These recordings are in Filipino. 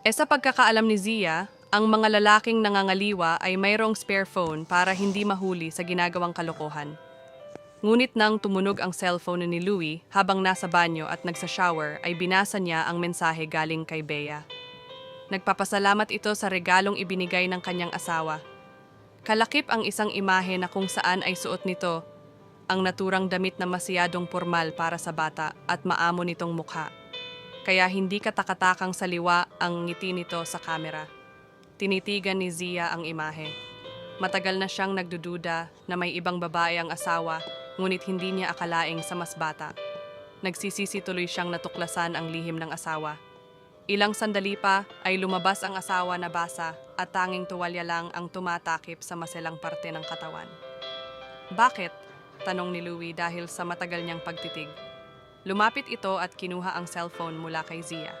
E sa pagkakaalam ni Zia, ang mga lalaking nangangaliwa ay mayroong spare phone para hindi mahuli sa ginagawang kalokohan. Ngunit nang tumunog ang cellphone ni Louie habang nasa banyo at nagsa-shower ay binasa niya ang mensahe galing kay Bea. Nagpapasalamat ito sa regalong ibinigay ng kanyang asawa. Kalakip ang isang imahe na kung saan ay suot nito ang naturang damit na masiyadong formal para sa bata at maamo nitong mukha. Kaya hindi katakatakang saliwa ang ngiti nito sa kamera. Tinitigan ni Zia ang imahe. Matagal na siyang nagdududa na may ibang babae ang asawa, ngunit hindi niya akalaing sa mas bata. Nagsisisi tuloy siyang natuklasan ang lihim ng asawa. Ilang sandali pa ay lumabas ang asawa na basa at tanging tuwalya lang ang tumatakip sa maselang parte ng katawan. Bakit? Tanong ni Louie dahil sa matagal niyang pagtitig. Lumapit ito at kinuha ang cellphone mula kay Zia.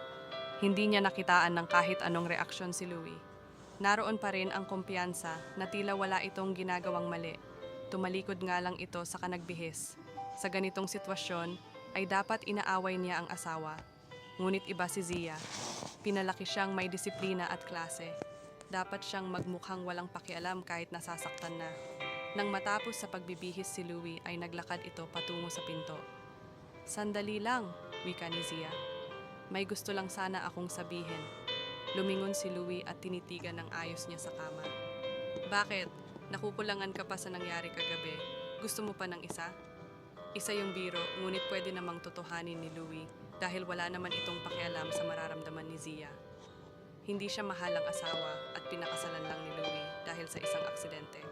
Hindi niya nakitaan ng kahit anong reaksyon si Louie. Naroon pa rin ang kumpiyansa na tila wala itong ginagawang mali. Tumalikod nga lang ito sa kanagbihis. Sa ganitong sitwasyon, ay dapat inaaway niya ang asawa. Ngunit iba si Zia. Pinalaki siyang may disiplina at klase. Dapat siyang magmukhang walang pakialam kahit nasasaktan na. Nang matapos sa pagbibihis si Louie ay naglakad ito patungo sa pinto. Sandali lang, wika ni Zia. May gusto lang sana akong sabihin. Lumingon si Louie at tinitigan ng ayos niya sa kama. Bakit? Nakukulangan ka pa sa nangyari kagabi. Gusto mo pa ng isa? Isa yung biro, ngunit pwede namang totohanin ni Louie dahil wala naman itong pakialam sa mararamdaman ni Zia. Hindi siya mahalang asawa at pinakasalan lang ni Louie dahil sa isang aksidente.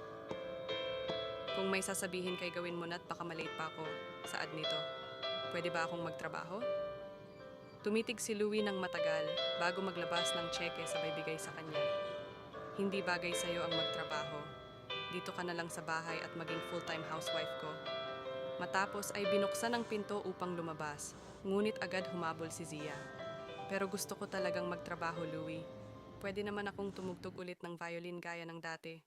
Kung may sasabihin kay gawin mo na't baka malate pa ako, saad nito. Pwede ba akong magtrabaho? Tumitig si Louie ng matagal bago maglabas ng tseke sabay bigay sa kanya. Hindi bagay sa'yo ang magtrabaho. Dito ka na lang sa bahay at maging full-time housewife ko. Matapos ay binuksan ang pinto upang lumabas, ngunit agad humabol si Zia. Pero gusto ko talagang magtrabaho, Louie. Pwede naman akong tumugtog ulit ng violin gaya ng dati.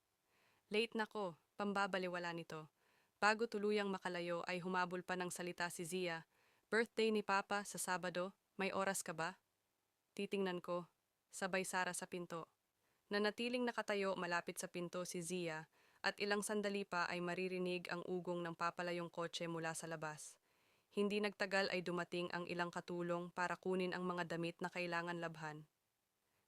Late na ko, pambabaliwala nito. Bago tuluyang makalayo ay humabol pa ng salita si Zia. Birthday ni Papa sa Sabado, may oras ka ba? Titingnan ko, sabay Sara sa pinto. Nanatiling nakatayo malapit sa pinto si Zia at ilang sandali pa ay maririnig ang ugong ng papalayong kotse mula sa labas. Hindi nagtagal ay dumating ang ilang katulong para kunin ang mga damit na kailangan labhan.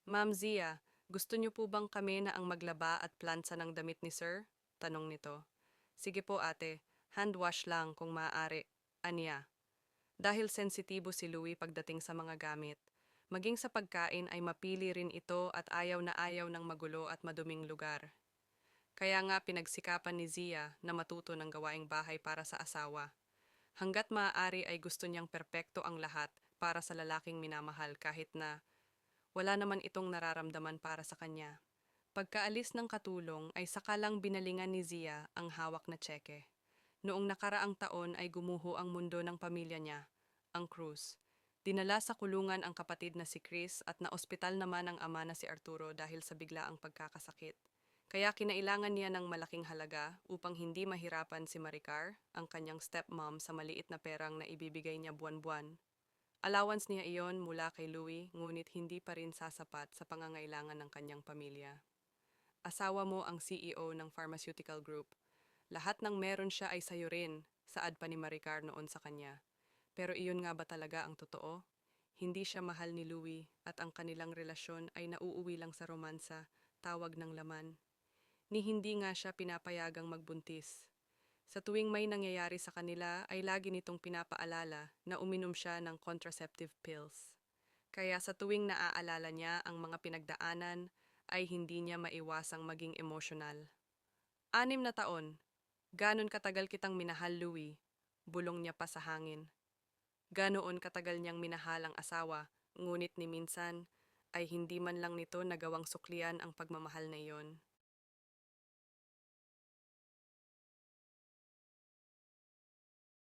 Ma'am Zia, gusto niyo po bang kami na ang maglaba at plansa ng damit ni Sir? Tanong nito. Sige po ate, hand wash lang kung maaari. Aniya. Dahil sensitibo si Louie pagdating sa mga gamit, maging sa pagkain ay mapili rin ito at ayaw na ayaw ng magulo at maduming lugar. Kaya nga pinagsikapan ni Zia na matuto ng gawaing bahay para sa asawa. Hanggat maaari ay gusto niyang perpekto ang lahat para sa lalaking minamahal kahit na wala naman itong nararamdaman para sa kanya. Pagkaalis ng katulong ay sakalang binalingan ni Zia ang hawak na tseke. Noong nakaraang taon ay gumuho ang mundo ng pamilya niya, ang Cruz. Dinala sa kulungan ang kapatid na si Chris at naospital naman ang ama na si Arturo dahil sa biglaang pagkakasakit. Kaya kinailangan niya ng malaking halaga upang hindi mahirapan si Maricar, ang kanyang stepmom sa maliit na perang na ibibigay niya buwan-buwan. Allowance niya iyon mula kay Louie, ngunit hindi pa rin sasapat sa pangangailangan ng kanyang pamilya. Asawa mo ang CEO ng pharmaceutical group. Lahat ng meron siya ay sayo rin, saad pa ni Maricar noon sa kanya. Pero iyon nga ba talaga ang totoo? Hindi siya mahal ni Louie at ang kanilang relasyon ay nauuwi lang sa romansa, tawag ng laman. Ni hindi nga siya pinapayagang magbuntis. Sa tuwing may nangyayari sa kanila ay lagi nitong pinapaalala na uminom siya ng contraceptive pills. Kaya sa tuwing naaalala niya ang mga pinagdaanan, ay hindi niya maiwasang maging emosyonal. Anim na taon, ganon katagal kitang minahal, Louie, bulong niya pa sa hangin. Ganoon katagal niyang minahal ang asawa, ngunit ni minsan ay hindi man lang nito nagawang suklian ang pagmamahal na iyon.